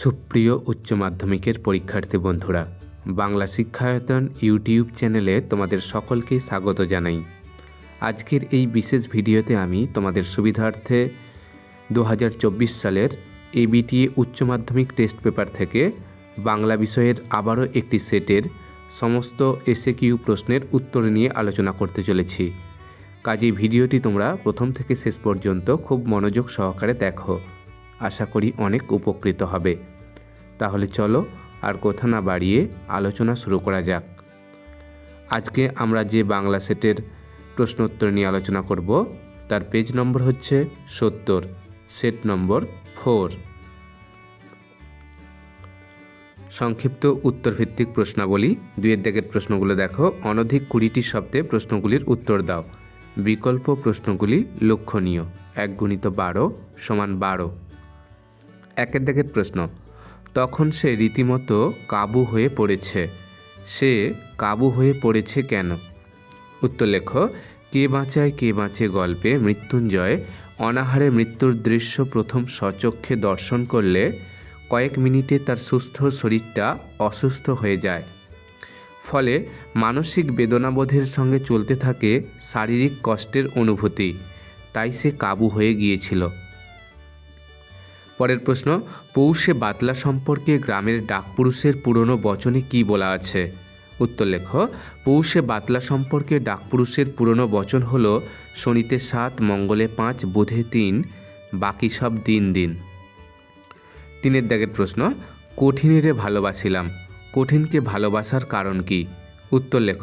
সুপ্রিয় উচ্চ মাধ্যমিকের পরীক্ষার্থী বন্ধুরা, বাংলা শিক্ষায়তন ইউটিউব চ্যানেলে তোমাদের সকলকে স্বাগত জানাই। আজকের এই বিশেষ ভিডিওতে আমি তোমাদের সুবিধার্থে দু হাজার চব্বিশ সালের এবিটিএ উচ্চ মাধ্যমিক টেস্ট পেপার থেকে বাংলা বিষয়ের আবারও একটি সেটের সমস্ত এসএ কিউ প্রশ্নের উত্তর নিয়ে আলোচনা করতে চলেছি। কাজেই ভিডিওটি তোমরা প্রথম থেকে শেষ পর্যন্ত খুব মনোযোগ সহকারে দেখো। আশা করি অনেক উপকৃত হবে। তাহলে চলো আর কথা না বাড়িয়ে আলোচনা শুরু করা যাক। আজকে আমরা যে বাংলা সেটের প্রশ্ন উত্তর নিয়ে আলোচনা করব, তার পেজ নম্বর হচ্ছে সত্তর সেট নম্বর ফোর সংক্ষিপ্ত উত্তরভিত্তিক প্রশ্নাবলী দুয়ের দাগের প্রশ্নগুলো দেখো, অনধিক কুড়িটি শব্দে প্রশ্নগুলির উত্তর দাও। বিকল্প প্রশ্নগুলি লক্ষণীয়, এক গুণিত বারো সমান বারো। একের দাগের প্রশ্ন তখন সে রীতিমতো কাবু হয়ে পড়েছে। সে কাবু হয়ে পড়েছে কেন? উত্তর লেখ, কে বাঁচায়, কে বাঁচে গল্পে মৃত্যুঞ্জয়, অনাহারে মৃত্যুর দৃশ্য প্রথম সচক্ষে দর্শন করলে কয়েক মিনিটে তার সুস্থ শরীরটা অসুস্থ হয়ে যায়। ফলে মানসিক বেদনাবোধের সঙ্গে চলতে থাকে শারীরিক কষ্টের অনুভূতি, তাই সে কাবু হয়ে গিয়েছিল। পরের প্রশ্ন, পৌষে বাতলা সম্পর্কে গ্রামের ডাকপুরুষের পুরনো বচনে কি বলা আছে? উত্তর লেখ, পৌষে বাতলা সম্পর্কে ডাকপুরুষের পুরনো বচন হল, শনিতে সাত, মঙ্গলে পাঁচ, বুধে তিন, বাকি সব দিন দিন। তিনের দাগের প্রশ্ন কঠিনেরে ভালোবাসিলাম, কঠিনকে ভালোবাসার কারণ কি? উত্তর লেখ,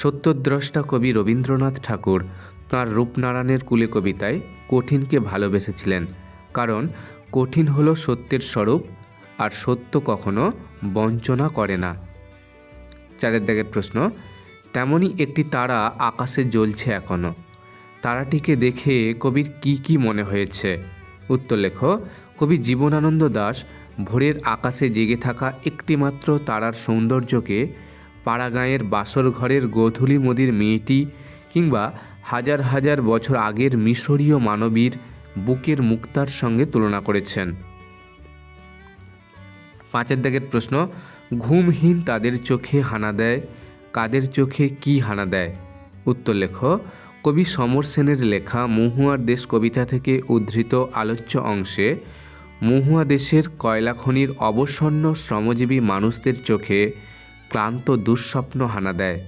সত্যদ্রষ্টা কবি রবীন্দ্রনাথ ঠাকুর, তাঁর রূপনারায়ণের কুলে কবিতায় কঠিনকে ভালোবেসেছিলেন, কারণ কঠিন হলো সত্যের স্বরূপ, আর সত্য কখনো বঞ্চনা করে না। চারের দাগের প্রশ্ন তেমনই একটি তারা আকাশে জ্বলছে এখনও তারাটিকে দেখে কবির কি কি মনে হয়েছে? উত্তর লেখ, কবি জীবনানন্দ দাস ভোরের আকাশে জেগে থাকা একটিমাত্র তারার সৌন্দর্যকে পাড়াগাঁয়ের বাসর ঘরের গোধূলি মদির মেয়েটি কিংবা হাজার হাজার বছর আগের মিশরীয় মানবীর বুকের মুক্তার সঙ্গে তুলনা করেছেন। পাঁচের দাগের প্রশ্ন, ঘুমহীন তাদের চোখে হানা দেয়, কাদের চোখে কি হানা দেয়? উত্তর লেখ, কবি সমর সেনের লেখা মহুয়ার দেশ কবিতা থেকে উদ্ধৃত আলোচ্য অংশে, মহুয়া দেশের কয়লা খনির অবসন্ন শ্রমজীবী মানুষদের চোখে ক্লান্ত দুঃস্বপ্ন হানা দেয়।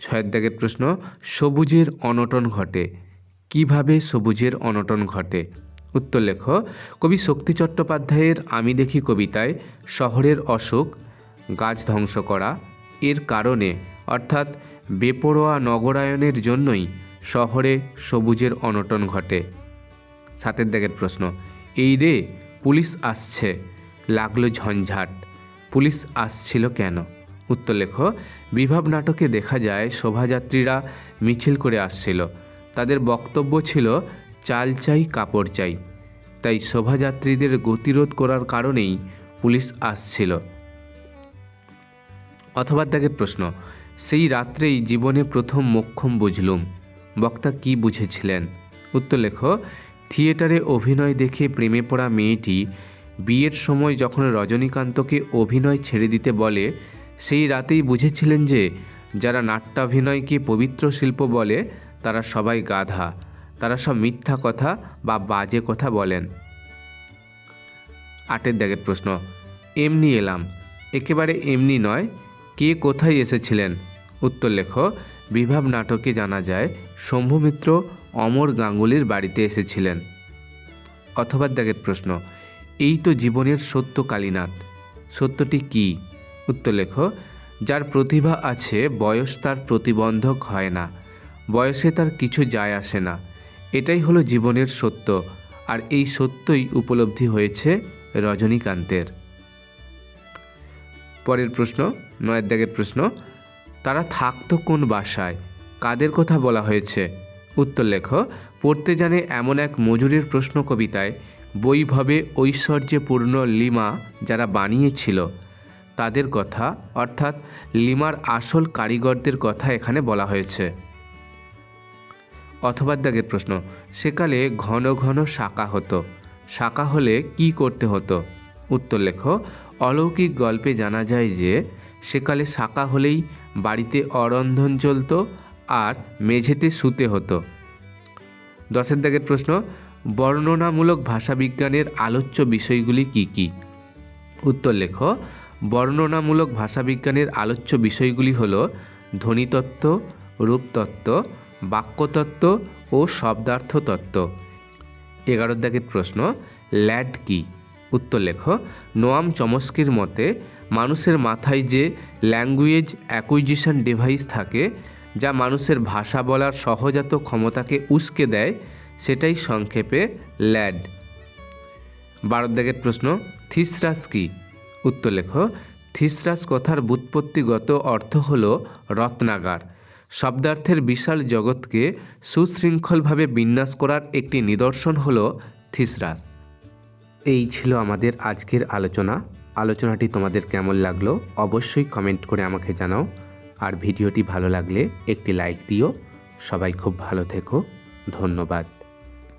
ছয়ের দাগের প্রশ্ন, সবুজের অনটন ঘটে কীভাবে সবুজের অনটন ঘটে? উত্তর লেখ, কবি শক্তি চট্টোপাধ্যায়ের আমি দেখি কবিতায় শহরের অসুখ গাছ ধ্বংস করা, এর কারণে, অর্থাৎ বেপরোয়া নগরায়নের জন্যই শহরে সবুজের অনটন ঘটে। সাতের দাগের প্রশ্ন, এই রে, পুলিশ আসছে। লাগল ঝঞ্ঝাট, পুলিশ আসছিল কেন? উত্তর লেখ, বিভাব নাটকে দেখা যায় শোভাযাত্রীরা মিছিল করে আসছিল। তাদের বক্তব্য ছিল, চাল চাই, কাপড় চাই। তাই শোভাযাত্রীদের গতিরোধ করার কারণেই পুলিশ আসছিল। অথবা তাকে প্রশ্ন, সেই রাত্রেই জীবনে প্রথম মোক্ষম বুঝলুম। বক্তা কি বুঝেছিলেন? উত্তর লেখ, থিয়েটারে অভিনয় দেখে প্রেমে পড়া মেয়েটি বিয়ের সময় যখন রজনীকান্তকে অভিনয় ছেড়ে দিতে বলে, সেই রাতেই বুঝেছিলেন যে, যারা নাট্যাভিনয়কে পবিত্র শিল্প বলে তারা সবাই গাধা। তারা সব মিথ্যা কথা বা বাজে কথা বলেন। আটের দাগের প্রশ্ন, এমনি এলাম। একেবারে এমনি নয়। কে কোথায় এসেছিলেন? উত্তর লেখ, বিভাব নাটকে জানা যায়, শম্ভুমিত্র অমর গাঙ্গুলির বাড়িতে এসেছিলেন। অথবা দাগের প্রশ্ন, এই তো জীবনের সত্য কালীনাথ। সত্যটি কি? উত্তর লেখ, যার প্রতিভা আছে বয়স তার প্রতিবন্ধক হয় না। বয়সে তার কিছু যায় আসে না। এটাই হলো জীবনের সত্য, আর এই সত্যই উপলব্ধি হয়েছে রজনীকান্তের। পরের প্রশ্ন, নয়ের প্রশ্ন, তারা থাকতো কোন বাসায়? কাদের কথা বলা হয়েছে? উত্তর লেখ, পড়তে জানে এমন এক মজুরের প্রশ্ন কবিতায় বৈভবে ঐশ্বর্যে পূর্ণ লিমা যারা বানিয়েছিল। তাদের কথা, অর্থাৎ লিমার আসল কারিগরদের কথা এখানে বলা হয়েছে। অথবা দাগের প্রশ্ন, সেকালে ঘন ঘন শাঁকা হতো। শাখা হলে কি করতে হতো? উত্তর লেখ, অলৌকিক গল্পে জানা যায় যে, সেকালে শাখা হলেই বাড়িতে অরন্ধন চলতো আর মেঝেতে শুতে হতো। দশের দাগের প্রশ্ন, বর্ণনামূলক ভাষাবিজ্ঞানের আলোচ্য বিষয়গুলি কি কি? উত্তর লেখ, বর্ণনামূলক ভাষাবিজ্ঞানের আলোচ্য বিষয়গুলি হল ধ্বনিতত্ত্ব, রূপতত্ত্ব বাক্যতত্ত্ব ও শব্দার্থ তত্ত্ব এগারো দাগের প্রশ্ন, ল্যাড কি? উত্তর লেখ, নোয়াম চমস্কির মতে, মানুষের মাথায় যে ল্যাঙ্গুয়েজ অ্যাকুইজিশন ডিভাইস থাকে, যা মানুষের ভাষা বলার সহজাত ক্ষমতাকে উস্কে দেয়, সেটাই সংক্ষেপে ল্যাড। বারো দাগের প্রশ্ন, থিসরাস কি? উত্তর লেখো, থিসরাস কথার বুৎপত্তিগত অর্থ হল রত্নাগার। শব্দার্থের বিশাল জগৎকে সুশৃঙ্খলভাবে বিন্যাস করার একটি নিদর্শন হল থিসরাস। এই ছিল আমাদের আজকের আলোচনা। আলোচনাটি তোমাদের কেমন লাগল অবশ্যই কমেন্ট করে আমাকে জানাও। আর ভিডিওটি ভালো লাগলে একটি লাইক দিও। সবাই খুব ভালো থেকো। ধন্যবাদ।